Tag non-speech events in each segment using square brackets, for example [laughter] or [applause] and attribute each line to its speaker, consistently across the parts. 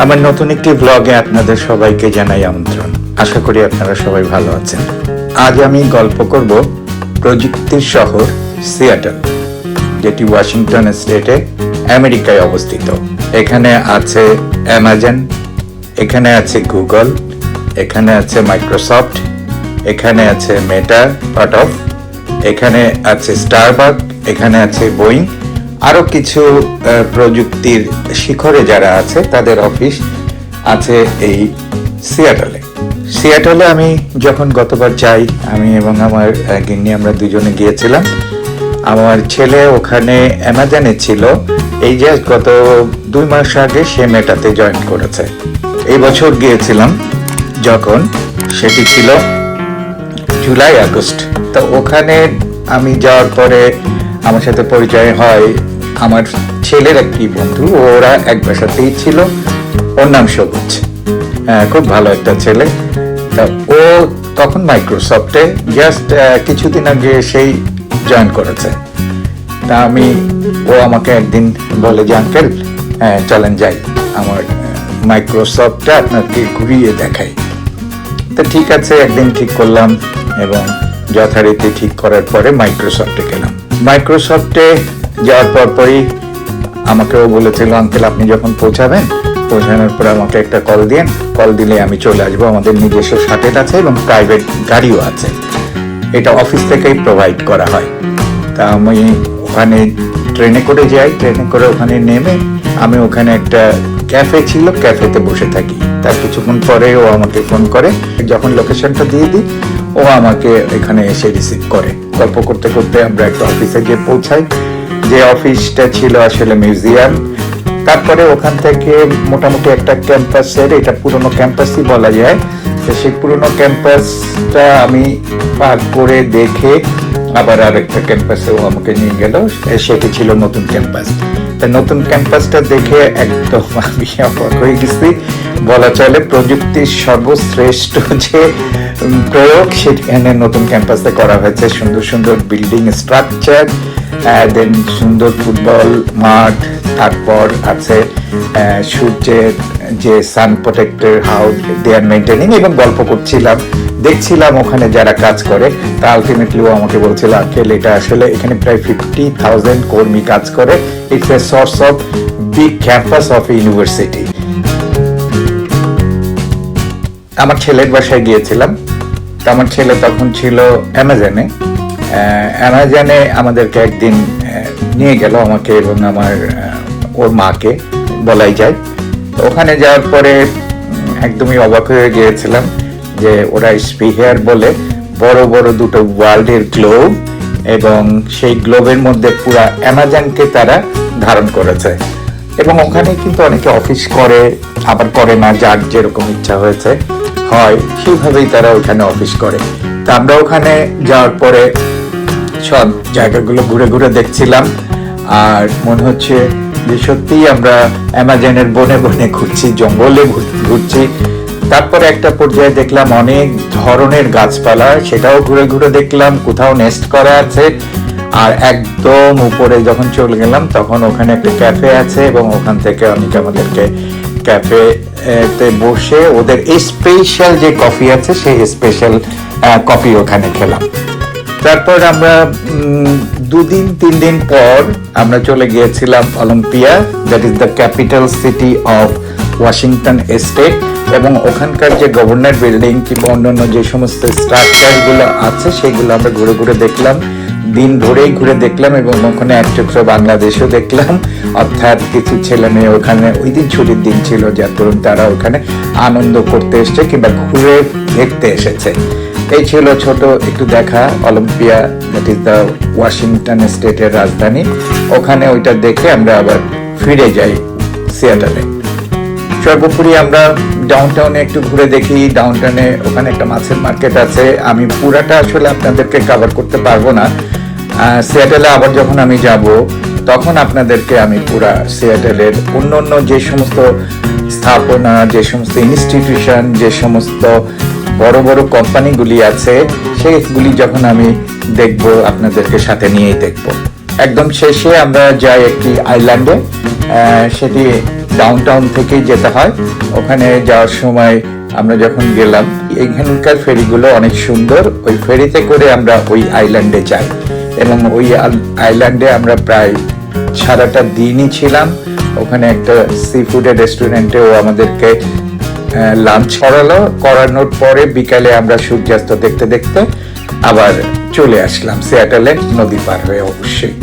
Speaker 1: আমার নতুন একটি ব্লগে আপনাদের সবাইকে জানাই আমন্ত্রণ। আশা করি আপনারা সবাই ভালো আছেন। আজ আমি গল্প করব প্রযুক্তির শহর সিয়াটল, যেটি ওয়াশিংটন স্টেটে আমেরিকায় অবস্থিত। এখানে আছে অ্যামাজন, এখানে আছে গুগল, এখানে আছে মাইক্রোসফট, এখানে আছে মেটা পার্ট অফ, এখানে আছে স্টারবাক, এখানে আছে বোয়িং আরও কিছু প্রযুক্তির শিখরে যারা আছে, তাদের অফিস আছে এই সিয়াটলে। সিয়াটলে আমি যখন গতবার যাই, আমি এবং আমার গিন্নি আমরা দুজনে গিয়েছিলাম। আমার ছেলে ওখানে অ্যামাজনে ছিল। এই যে গত দুই মাস আগে সে মেটাতে জয়েন করেছে। এই বছর গিয়েছিলাম যখন, সেটি ছিল জুলাই আগস্ট। তো ওখানে আমি যাওয়ার পরে আমার সাথে পরিচয় হয় আমার ছেলের একটি বন্ধু, ওরা এক বাসাতেই ছিল। ওর নাম সবুজ। খুব ভালো একটা ছেলে। তা ও তখন মাইক্রোসফটে জাস্ট কিছুদিন আগে সেই জয়েন করেছে। তা আমি, ও আমাকে একদিন বলে যে, আঙ্কেল চলেন যাই। আমার মাইক্রোসফটটা আপনাকে ঘুরিয়ে দেখাই। তো ঠিক আছে, একদিন ঠিক করলাম এবং যথারীতি ঠিক করার পরে মাইক্রোসফটে গেলাম। মাইক্রোসফটে যাওয়ার পর পরই আমাকেও বলেছিল, আঙ্কেল, আপনি যখন পৌঁছাবেন, পৌঁছানোর পরে আমাকে একটা কল দিন। কল দিলে আমি চলে আসব। আমাদের নিজস্ব শাটেল আছে এবং প্রাইভেট গাড়িও আছে। এটা অফিস থেকেই প্রোভাইড করা হয়। তা আমি ওখানে ট্রেনে করে যাই। ট্রেনে করে ওখানে নেমে আমি ওখানে একটা ক্যাফে ছিল ক্যাফেতে বসে থাকি। তার কিছুক্ষণ পরে ও আমাকে ফোন করে। যখন লোকেশনটা দিয়ে দিই, ও আমাকে এখানে এসে রিসিভ করে। গল্প করতে করতে আমরা একটা অফিসে গিয়ে পৌঁছাই। যে অফিসটা ছিল আসলে মিউজিয়াম, তারপরে ওখান থেকে মোটামুটি একটা ক্যাম্পাসের, এটা পুরনো ক্যাম্পাসই বলা যায়, তো সেই পুরনো ক্যাম্পাসটা আমি পার করে দেখে আবার আরেকটা ক্যাম্পাসেও আমাকে নিয়ে গেল সেটি ছিল নতুন ক্যাম্পাস। তা নতুন ক্যাম্পাসটা দেখে একদম [laughs] আমি অবাক হয়ে গেছি, বলা চলে প্রযুক্তির সর্বশ্রেষ্ঠ যে প্রয়োগ, সেখানে নতুন ক্যাম্পাসে করা হয়েছে। সুন্দর সুন্দর বিল্ডিং স্ট্রাকচার দেন সুন্দর ফুটবল মাঠ, তারপর আছে সূর্যের যে sun protector house they are maintaining এবং গল্প করছিলাম, দেখছিলাম ওখানে যারা কাজ করে, তা আলটিমেটলি ও আমাকে বলছিল আঙ্কেল এটা আসলে এখানে প্রায় ফিফটি থাউজেন্ড কর্মী কাজ করে it's a source of big campus of university আমার ছেলের বাসায় গিয়েছিলাম আমার ছেলে তখন ছিল অ্যামাজনে অ্যামাজনে আমাদেরকে একদিন নিয়ে গেল আমাকে এবং আমার ওর মাকে, বলাই যায়। তো ওখানে যাওয়ার পরে একদমই অবাক হয়ে গিয়েছিলাম যে ওরা স্পিহেয়ার বলে বড় বড় দুটো ওয়ার্ল্ডের গ্লোব এবং সেই গ্লোবের মধ্যে পুরা অ্যামাজনকে তারা ধারণ করেছে। এবং ওখানে কিন্তু অনেকে অফিস করে, আবার করে না, যার যেরকম ইচ্ছা হয়েছে, হয়, সেইভাবেই তারা ওখানে অফিস করে। তা আমরা ওখানে যাওয়ার পরে সব জায়গাগুলো ঘুরে ঘুরে দেখছিলাম। আর মনে হচ্ছে যে সত্যিই আমরা অ্যামাজনের বনে বনে ঘুরছি, জঙ্গলে ঘুরছি। তারপরে একটা পর্যায়ে দেখলাম অনেক ধরনের গাছপালা, সেটাও ঘুরে ঘুরে দেখলাম, কোথাও নেস্ট করা আছে। আর একদম উপরে যখন চলে গেলাম, তখন ওখানে একটা ক্যাফে আছে এবং ওখান থেকে অনেকে আমাদেরকে ক্যাফে তে বসে ওদের স্পেশাল যে কফি আছে, সেই স্পেশাল কফি ওখানে খেলাম। তারপর আমরা দুদিন তিন দিন পর আমরা চলে গিয়েছিলাম Olympia that is the capital city of Washington state এবং ওখানকার যে গভর্নর বিল্ডিং কিংবা অন্যান্য যে সমস্ত স্ট্রাকচারগুলো আছে, সেগুলো আমরা ঘুরে ঘুরে দেখলাম। দিন ধরেই ঘুরে দেখলাম এবং ওখানে এক চক্র বাংলাদেশও দেখলাম। অর্থাৎ কিছু ছেলে মেয়ে ওখানে, ওই দিন ছুটির দিন ছিল, যার দরুন তারা ওখানে আনন্দ করতে এসছে কিংবা ঘুরে দেখতে এসেছে। এই ছিল ছোট একটু দেখা, Olympia that is the Washington স্টেটের রাজধানী। ওখানে ওইটা দেখে আমরা আবার ফিরে যাই সিয়াটলে সর্বোপরি আমরা ডাউনটাউনে একটু ঘুরে দেখি। ডাউনটাউনে ওখানে একটা মাছের মার্কেট আছে। আমি পুরাটা আসলে আপনাদেরকে কভার করতে পারব না। সিয়াটেলে আবার যখন আমি যাব, তখন আপনাদেরকে আমি পুরা সিয়াটেলের অন্য অন্য যে সমস্ত স্থাপনা, যে সমস্ত ইনস্টিটিউশন যে সমস্ত বড় বড় কোম্পানিগুলি আছে, সেগুলি যখন আমি দেখব, আপনাদেরকে সাথে নিয়েই দেখব। একদম শেষে আমরা যাই একটি আইল্যান্ডে সেটি ডাউন টাউন থেকেই যেতে হয়। ওখানে যাওয়ার সময় আমরা যখন গেলাম, এখানকার ফেরিগুলো অনেক সুন্দর। ওই ফেরিতে করে আমরা ওই আইল্যান্ডে যাই। এবং ওই আইল্যান্ডে আমরা প্রায় সারাটা দিনই ছিলাম। ওখানে একটা সি ফুডের রেস্টুরেন্টে ও আমাদেরকে লাঞ্চ করালো। করানোর পরে বিকালে আমরা সূর্যাস্ত দেখতে দেখতে আবার চলে আসলাম সিয়াটালে, নদী পার হয়ে অবশ্যই।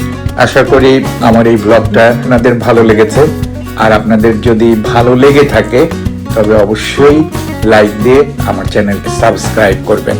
Speaker 1: আশা করি আমার এই ব্লগটা আপনাদের ভালো লেগেছে। আর আপনাদের যদি ভালো লেগে থাকে, তবে অবশ্যই লাইক দিয়ে আমার চ্যানেলকে সাবস্ক্রাইব করবেন।